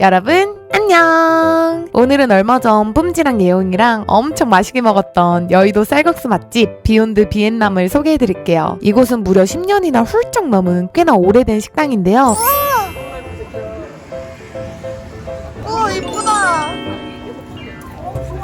여러분 안녕! 오늘은 얼마 전 뿜지랑 예용이랑 엄청 맛있게 먹었던 여의도 쌀국수 맛집 비욘드 비엔남을 소개해드릴게요. 이곳은 무려 10년이나 훌쩍 넘은 꽤나 오래된 식당인데요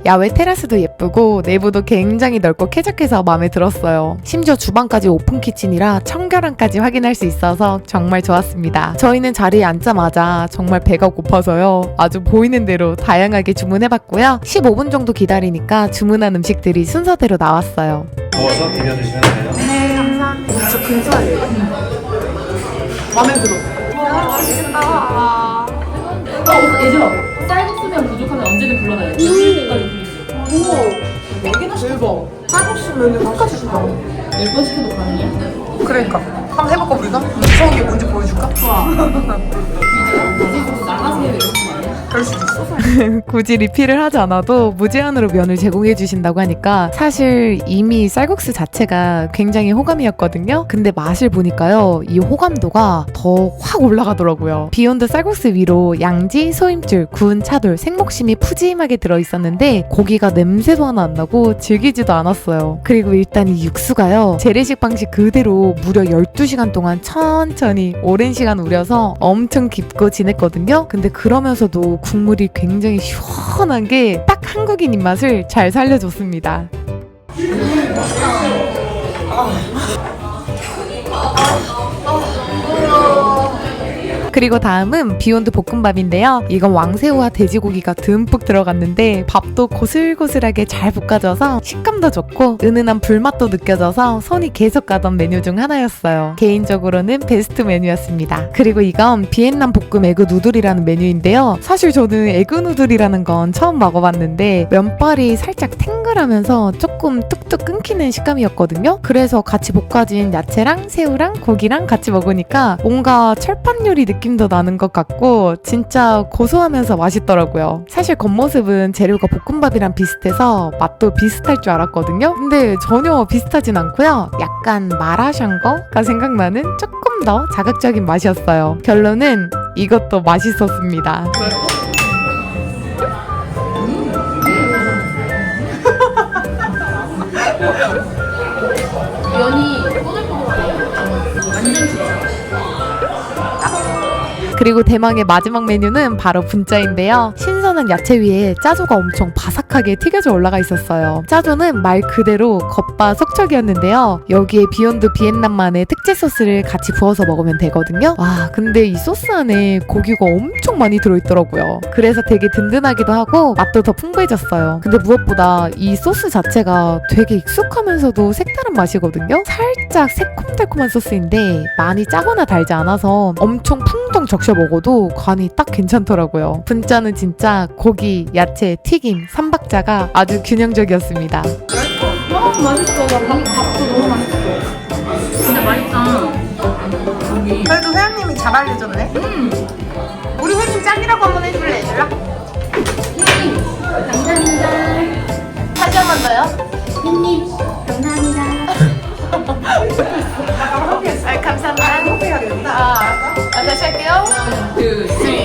야외 테라스도 예쁘고 내부도 굉장히 넓고 쾌적해서 마음에 들었어요. 심지어 주방까지 오픈 키친이라 청결함까지 확인할 수 있어서 정말 좋았습니다. 저희는 자리에 앉자마자 정말 배가 고파서요. 아주 보이는 대로 다양하게 주문해봤고요. 15분 정도 기다리니까 주문한 음식들이 순서대로 나왔어요. 구워서 비벼 드시면 돼요. 네 감사합니다. 저 근사해요. 마음에 들어. 와 맛있겠다. 예지마 쌀국수면 부족하면 언제든 부르죠. 오 여기는 대박. 쌀국수 메뉴 똑같이 준다. 10번 시켜도 가능해요? 그러니까 한번 해볼까 우리가? 무서운 게 뭔지 보여줄까? 이제 나가세요 이러는 거 아니야? 그럴 수도 있어. 굳이 리필을 하지 않아도 무제한으로 면을 제공해 주신다고 하니까 사실 이미 쌀국수 자체가 굉장히 호감이었거든요. 근데 맛을 보니까요. 이 호감도가 더 확 올라가더라고요. 비욘드 쌀국수 위로 양지, 소임줄, 구운 차돌, 생목심이 푸짐하게 들어 있었는데 고기가 냄새도 하나 안 나고 질기지도 않았어요. 그리고 일단 이 육수가요. 재래식 방식 그대로 무려 12시간 동안 천천히 오랜 시간 우려서 엄청 깊고 진했거든요. 근데 그러면서도 국물이 굉장히 시원한 게 딱 한국인 입맛을 잘 살려줬습니다. 그리고 다음은 비욘드 볶음밥인데요. 이건 왕새우와 돼지고기가 듬뿍 들어갔는데 밥도 고슬고슬하게 잘 볶아져서 식감도 좋고 은은한 불맛도 느껴져서 손이 계속 가던 메뉴 중 하나였어요. 개인적으로는 베스트 메뉴였습니다. 그리고 이건 비엔남 볶음 에그 누들이라는 메뉴인데요. 사실 저는 에그 누들이라는 건 처음 먹어봤는데 면발이 살짝 탱 글하면서 조금 뚝뚝 끊기는 식감이었거든요. 그래서 같이 볶아진 야채랑 새우랑 고기랑 같이 먹으니까 뭔가 철판 요리 느낌도 나는 것 같고 진짜 고소하면서 맛있더라고요. 사실 겉모습은 재료가 볶음밥이랑 비슷해서 맛도 비슷할 줄 알았거든요. 근데 전혀 비슷하진 않고요. 약간 마라샹궈가 생각나는 조금 더 자극적인 맛이었어요. 결론은 이것도 맛있었습니다. 면이 꼬들꼬들해요. 완전 진짜. 그리고 대망의 마지막 메뉴는 바로 분짜인데요. 신선한 야채 위에 짜조가 엄청 바삭 하게 튀겨져 올라가 있었어요. 짜조는 말 그대로 겉바 속촉이었는데요. 여기에 비욘드 비엔남만의 특제 소스를 같이 부어서 먹으면 되거든요. 와, 근데 이 소스 안에 고기가 엄청 많이 들어있더라고요. 그래서 되게 든든하기도 하고 맛도 더 풍부해졌어요. 근데 무엇보다 이 소스 자체가 되게 익숙하면서도 색다른 맛이거든요. 살짝 새콤달콤한 소스인데 많이 짜거나 달지 않아서 엄청 풍덩 적셔 먹어도 간이 딱 괜찮더라고요. 분짜는 진짜 고기, 야채, 튀김, 삼박 자가 아주 균형적이었습니다. 아 맛있어. 나 밥, 밥도 너무 맛있어. 진짜 맛있다. 그래도 회원님이 잘 알려줬네. 우리 회님 짱이라고 한번 해줄래 얘들아? 감사합니다. 다시 한 번 더요. 님 감사합니다. 아, 감사합니다. 행복해야겠다. 아, 다시 할게요. 둘, 쓰리. 회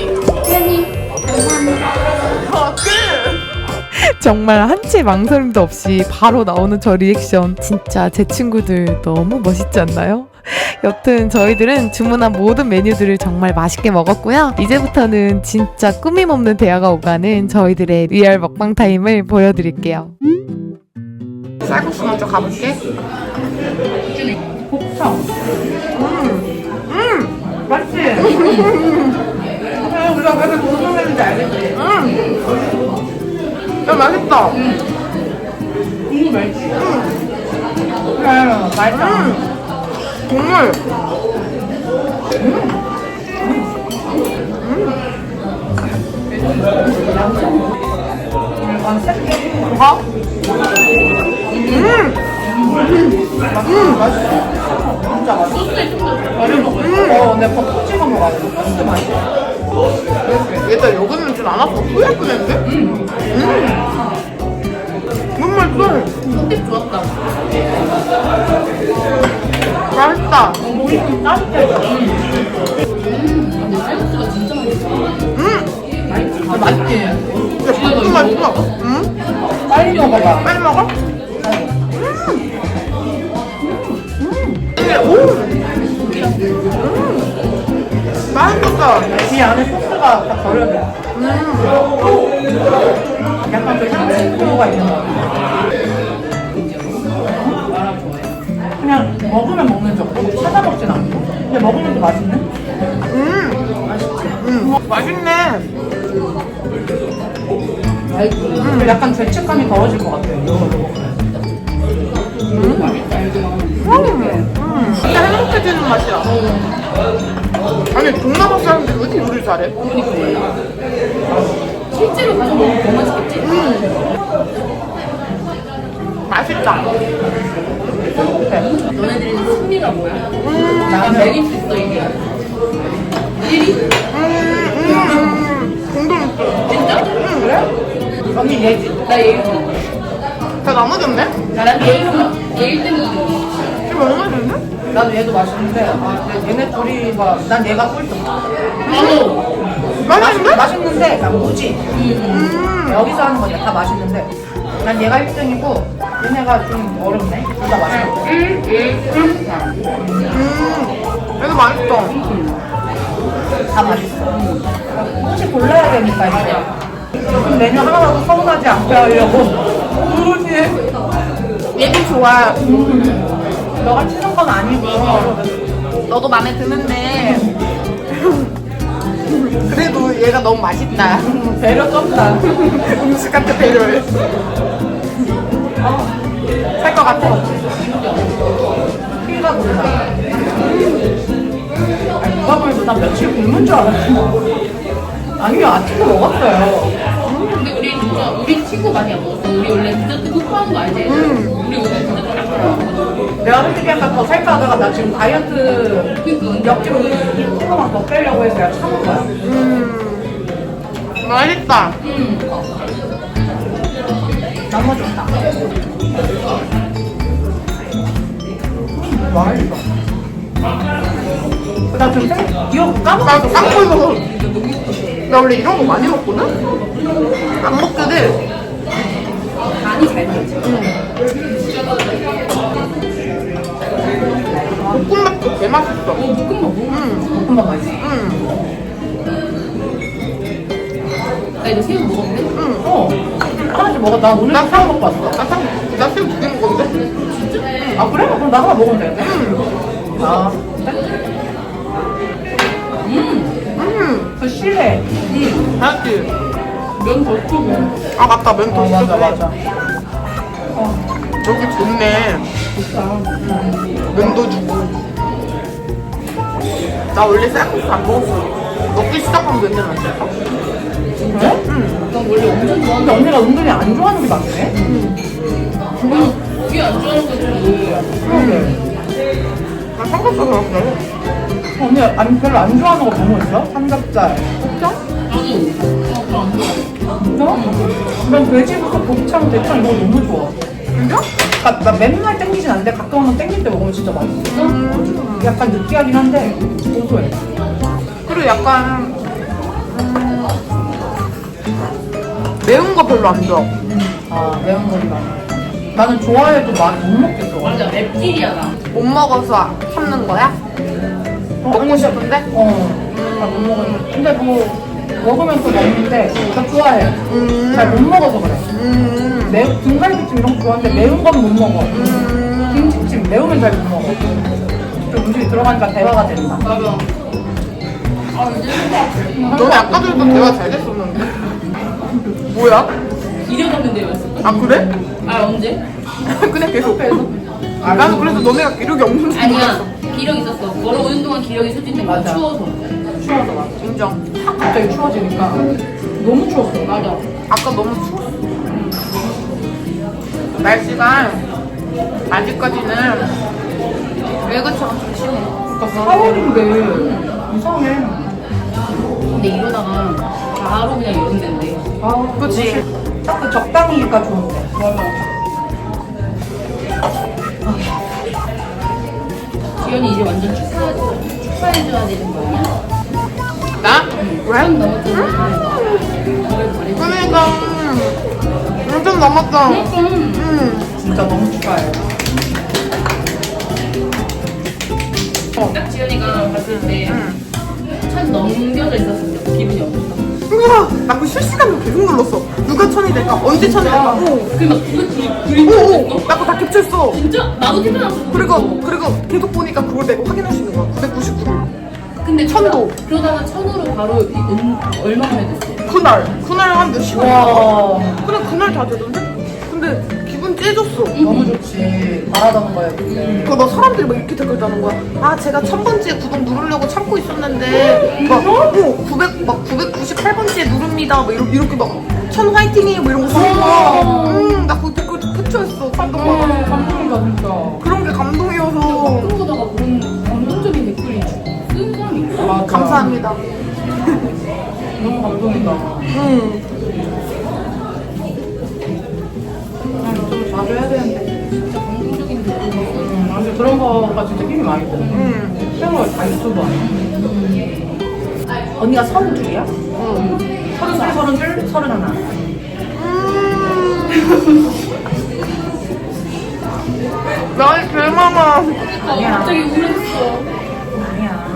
정말 한치 망설임도 없이 바로 나오는 저 리액션 진짜 제 친구들 너무 멋있지 않나요? 여튼 저희들은 주문한 모든 메뉴들을 정말 맛있게 먹었고요. 이제부터는 진짜 꾸밈 없는 대화가 오가는 저희들의 리얼 먹방 타임을 보여드릴게요. 쌀국수 먼저 가볼게. 곱창. 음, 맛있지? 음, 우리가 왜 이렇게 고소했는지 알겠지? 음. 야, 맛있다. 국물 맛있지? 그래, 맛있다. 음. 국물. 뭐가? 음! 음, 맛있어. 진짜 맛있어. 소스에 좀더 버려 먹어요. 음. 어, 내가 밥 찍어 먹어야 돼. 소스 맛있어. 얘들 여기는 줄 알았어. 후회 뻔했는데? 음. 너무 맛있어. 소집 좋았다. 맛있다. 목이 좀 따뜻해져. 근데 쌀국수가 진짜 맛있어. 음. 맛있지? 아, 맛있지? 진짜 진짜 맛있어. 음. 빨리 먹어봐. 빨리 먹어. 음. 맛있었어. 이 안에 소스가 다 절여져. 음. 약간 그 향신 도가 있는 거 같아. 그냥 먹으면 먹는 척. 찾아 먹진 않고. 근데 먹으면 또 맛있네. 음. 맛있지. 음. 맛있네. 음, 약간 죄책감이 덜어질 것 같아요. 이거 먹으면. 음. 진짜 행복해지는 맛이야. 아니 동남아 사람들이 왜 이렇게 요리를 잘해? 실제로 가서 먹으면 더 맛있겠지? 맛있다. 너네들은 승리가 뭐야? 나는 먹일 수 있어, 이게. 1위? 음, 음, 음. 공동. 진짜? 응, 그래? 언니 얘지? 나얘 1등. 다 나눠졌네? 나랑 얘 1등. 얘 1등, 2등. 지금 얼마 줬네? 나도 얘도 맛있는데 아, 근데 얘네 둘이 막난 얘가 꿀등 나도. 맛있는데? 맛있는데 난 무지 음. 여기서 하는 거냐 다 맛있는데 난 얘가 1등이고 얘네가 좀 어렵네 둘 다 맛있고 1, 1, 3, 4. 음. 얘도 맛있어. 다 맛있어 혹시 골라야 되니까 이제 그럼 메뉴 하나라도 서운하지 않게 하려고 그러지 얘도 좋아. 너가 치는 건 아니고 너도 마음에 드는데. 그래도 얘가 너무 맛있다. 배려 쩐다 음식한테 배려해. 살 것 같아. 피가 아니 누가 보면 나 며칠 굶은 줄 알았지 아니요 아침도 먹었어요 근데 우리 친구 많이 안 먹었어. 우리 원래 디저트 흑화한 거 알지? 우리 오늘 디저트 안 먹어. 내가 솔직히 약간 더 살까 하다가 나 지금 다이어트 옆으로 1kg만 더 빼려고 해서 내가 참은 거야. 음. 맛있다. 너무 좋다. 맛있어. 나 지금 생, 기억 나 까먹었어. 쌍꺼 먹어. 나 원래 이런 거 많이 먹거든? 안 먹거든? 간이 잘 맞지? 볶음밥도 개 맛있어. 볶음밥 뭐? 응, 볶음밥 맛있어. 응, 나 이거 새우 먹었는데? 응. 어. 하나씩. 나 오늘 나 사러 먹고 왔어. 나 참, 나 새우 두개 먹었는데? 아, 그래? 그럼 나 하나 먹으면 되겠네. 응, 아, 응. 그 실내. 맛있지? 면더 크고. 아, 맞다. 멘토 어, 맞아. 맞아. 여기 좋네. 면도 주고. 나 원래 쌀국수 안 먹었어. 먹기 시작하면 맨날 맛있어. 그래? 응. 난 원래 엄청 좋아하는데. 언니가 은근히 안 좋아하는 게 많네? 그게 안 좋아하는 거지. 그러 게. 나 삼겹살 먹었어. 언니 안, 별로 안 좋아하는 거뭐 있어? 삼겹살. 진짜? 나도. 어, 안 좋아. 진짜? 난 돼지부터 곱창, 대창 이거 너무 좋아. 진짜? 가, 나 맨날 땡기진 않는데 가끔 한번 땡길 때 먹으면 진짜 맛있어. 음. 약간 느끼하긴 한데 고소해. 그리고 약간, 음, 매운 거 별로 안 좋아. 아 매운 거리가. 나는 좋아해도 많이 못 먹겠어. 맞아, 맵찔이야, 나. 못 먹어서 참는 거야? 어, 먹고 아니, 싶은데? 어. 잘못 먹었는데. 근데 뭐 먹으면 또 먹는데 나 좋아해. 음. 잘 못 먹어서 그래. 음. 매 등갈비찜 이런 거 좋아하는데 매운 건 못 먹어. 음. 김치찜 매우면 잘 못 먹어. 좀 음식이 들어가니까 대화가 된다. 맞아. 아. 너네 아까 전에도 대화 잘 됐었는데? 뭐야? 기력없는 데였어. 아, 그래? 아, 언제? 그냥 계속 해서. 아, 나는 그래서 너네가 기록이 없는 줄 아니야. 알았어. 기력 있었어. 걸어오는 동안 기력이 소진된 거야. 맞아. 추워서. 추워서 막 인정. 확 갑자기 추워지니까 너무 추웠어. 맞아. 아까 너무 추웠어. 날씨가 아직까지는 예고처럼 좀 심해. 그러니까 4월인데 이상해. 근데 이러다가 바로 그냥 여름 된대. 아, 그치. 딱 그 적당히가 좋은데. 지연이 이제 완전 축하, 축하해줘야 되는 거 아니야? 나? 왜? 넘었잖아. 그러니까 완전 남았다. 음. 음. 진짜 너무 축하해. 딱 지연이가 봤을 때천 넘겨져 있었을 기분이 어땠어? 우와, 나 그 실시간으로 계속 눌렀어. 누가 천이 될까? 언제 천이 될까? 오, 그막 그거 그- 그림 오? 오, 나 그거 다 캡처했어. 진짜? 나도 나왔어. 그리고 그리고 계속 보니까 그걸 내가 확인할 수 있는 거야. 999를. 근데 천도. 그러다- 그러다가 천으로 바로 이- 음, 얼마 만에 됐어? 그날, 그날 한몇 시간. 와, 그냥 그날 다 되던데? 근데 기분 째졌어. 너무 좋지. 바라던 거야, 그게. 그거 나 사람들이 막 이렇게 댓글 다는 거야. 아, 제가 천 번째 구독 누르려고 참고 있었는데, 막, 어, 900, 막 998번째 누릅니다. 막 이렇게, 이렇게 막, 천 화이팅이에요. 뭐 이런 거 쓰는 거야. 음, 나 그 댓글 캡처했어. 감동받아. 감동이다, 진짜. 그런 게 감동이어서. 그러다가 그런 감동적인 댓글이 쓰는 사람이 있어. 맞아. 감사합니다. 너무 감동이다. 음. 좀 자주 해야 되는데. 그런 거가 진짜 힘이 많이 돼. 음. 생활 다 유튜브 아니야? 언니가 서른 둘이야? 음. 서른 둘, 서른 둘, 서른 하나. 나이 제일 많아. 그러니까 갑자기 우울했어. 아니야.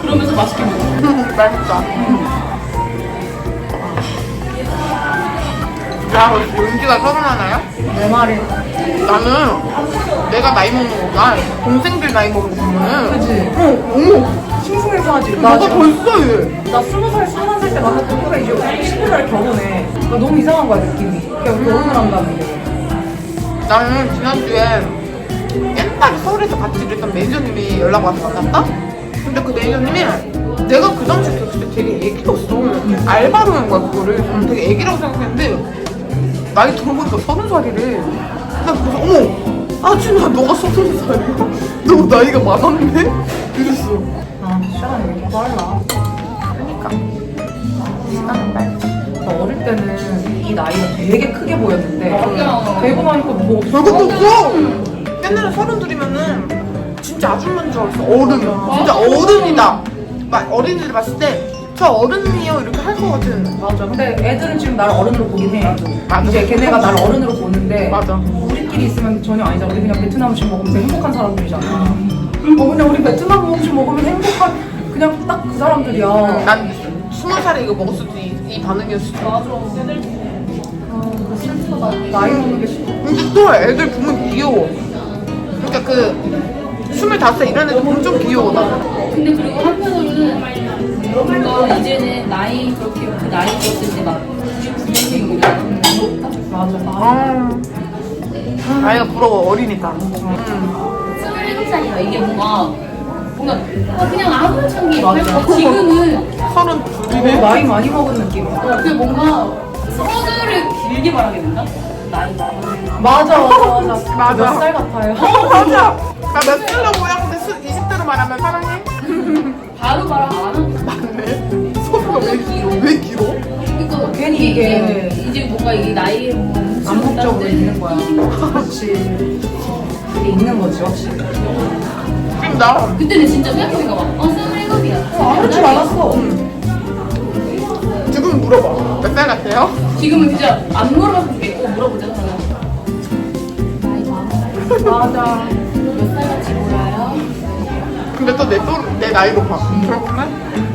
그러면서 맛있게 먹어. 맛있다. 야, 은지가 서른 하나야? 내 말이. 나는 내가 나이 먹는 거가 동생들 나이 먹는 거면은 그치? 어, 어머, 싱숭해서 하지. 너가 벌써 얘. 나 스무 살, 스무 살때 만났던 후가 이제 11월 결혼해. 그러니까 너무 이상한 거야, 느낌이. 그냥 결혼을 한다는 게. 나는 지난주에 옛날에 서울에서 같이 일했던 매니저님이 연락 와서 만났다? 근데 그 매니저님이 내가 그 당시에 들었을 때 되게 애기였어. 알바로 한 거야, 그거를. 저는 되게 애기라고 생각했는데 나이 들어보니까 서른 살이래. 나 그래서 어머, 아, 진아, 너가 서른 살이야? 너 나이가 많았네? 이랬어. 아, 시간이 왜 이렇게 빨라. 그러니까. 시간은 빨리. 나 어릴 때는 이 나이가 되게 크게 보였는데 나니까 뭐. 별것도 없어! 옛날에 서른 둘이면은 진짜 아줌마인 줄 알았어. 어른. 진짜 어른이다. 막 어린이들 봤을 때 저 어른이에요 이렇게 할 것 같은. 맞아. 근데 애들은 지금 나를 어른으로 보긴 해. 맞아. 이제 걔네가 나를 어른으로 보는데 맞아. 우리끼리 있으면 전혀 아니잖아. 우리 그냥 베트남 음식 먹으면 되게 행복한 사람들이잖아. 어, 그냥 우리 베트남 음식 먹으면 행복한 그냥 딱 그 사람들이야. 난 스무 살에 이거 먹었을 때 이 반응이었을 때. 맞아. 나이 먹는 게 싫어. 근데 또 애들 보면 귀여워. 그러니까 그 스물다섯 이런 애들 보면 좀 귀여워 나는. 근데 그리고 한편으로는 뭔가 이제는 나이 그렇게 그 나이 들었을 때막 99년생이면 부럽다. 맞아. 나 아, 아이가 부러워 어리니까. 음. 27살이야. 이게 뭔가 뭔가 어, 그냥 아무렇지 게 맞아. 지금은 서른 둘이네. 나이 많이 먹은. 어, 그 뭔가 서두를 길게 말하게 된다? 맞아, 맞아, 맞아. 맞아. 몇 살 같아요? 어 맞아. 나몇 살로 모양 근데 수, 20대로 말하면 사랑해? 바로 말안 하고 맞네. 소리가 왜 길어? 왜 길어? 그러니까 괜히 이게 이게 이제 뭔가 이 나이에 뭔가 암묵적으로 있는 거야. 그렇지. 이게 있는 거지, 확실히. 지금 나 그때는 진짜 생각해보니까 막 어, 스물일곱이야. 아무렇지 않았어. 지금 물어봐. 몇 살 같아요? 지금은 진짜 안 물어봐도 되고 물어보자 그러면. 나이 많아. 맞아. 몇 살 같이 몰라요? 근데 또 내 또 내 나이로 봐. 그렇구나.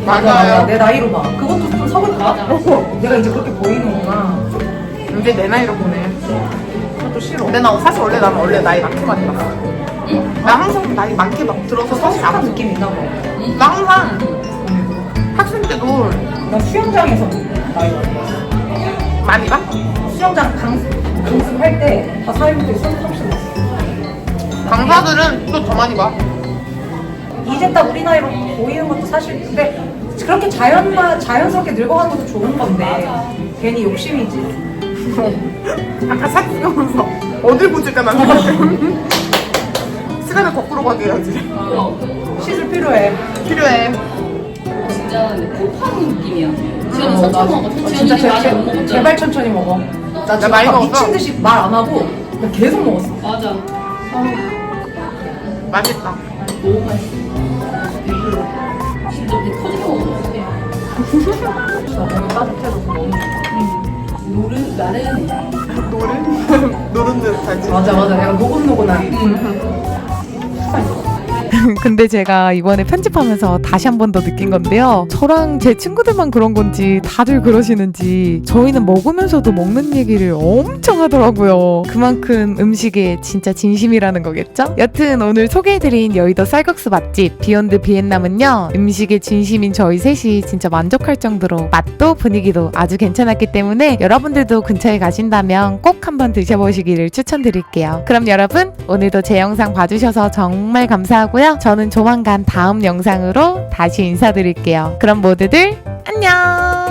맞아, 맞아요. 내 나이로 봐. 그것도 좀. 맞아. 내가 이제 그렇게 보이는구나. 이제 내 나이로 보네. 그것도 싫어. 근데 나 사실 원래 나는 원래 나이 많게 많이 봤어. 나 항상 나이 많게 막 들어서 사실 서글픈 안 느낌 있나 봐. 나 항상 학생 때도 나 수영장에서 나이 많이 봤어. 많이 봐? 수영장 강, 강습할 때 다 사회부터 손 났어. 강사들은 또 더 많이 봐. 이제 딱 우리 나이로 보이는 것도 사실 근데 그렇게 자연만 자연스럽게 늙어가는 것도 좋은 건데 괜히 욕심이지. 아까 사진 찍으면서 어딜 보질까 난 생각해. 시간을 거꾸로 가게 해야지. 어, 시술 필요해. 필요해. 진짜 진짜 콩파는 느낌이야. 지금 어, 천천히 나- 먹어. 어, 천천히 진짜 많이 안 제, 먹었잖아. 제발 천천히 먹어. 나 많이 막 먹었어? 미친 듯이 말 안 하고 그냥 계속 먹었어. 맞아. 맛있다. 너무 맛있어. 진짜 배 먹었어. 나 너무 너무. 노른 나는 노른? 노른 듯하지. 맞아 맞아 약간 노곤노곤한. 근데 제가 이번에 편집하면서 다시 한 번 더 느낀 건데요. 저랑 제 친구들만 그런 건지 다들 그러시는지 저희는 먹으면서도 먹는 얘기를 엄청 하더라고요. 그만큼 음식에 진짜 진심이라는 거겠죠? 여튼 오늘 소개해드린 여의도 쌀국수 맛집 비욘드 비엔남은요. 음식에 진심인 저희 셋이 진짜 만족할 정도로 맛도 분위기도 아주 괜찮았기 때문에 여러분들도 근처에 가신다면 꼭 한번 드셔보시기를 추천드릴게요. 그럼 여러분 오늘도 제 영상 봐주셔서 정말 감사하 저는 조만간 다음 영상으로 다시 인사드릴게요. 그럼 모두들 안녕!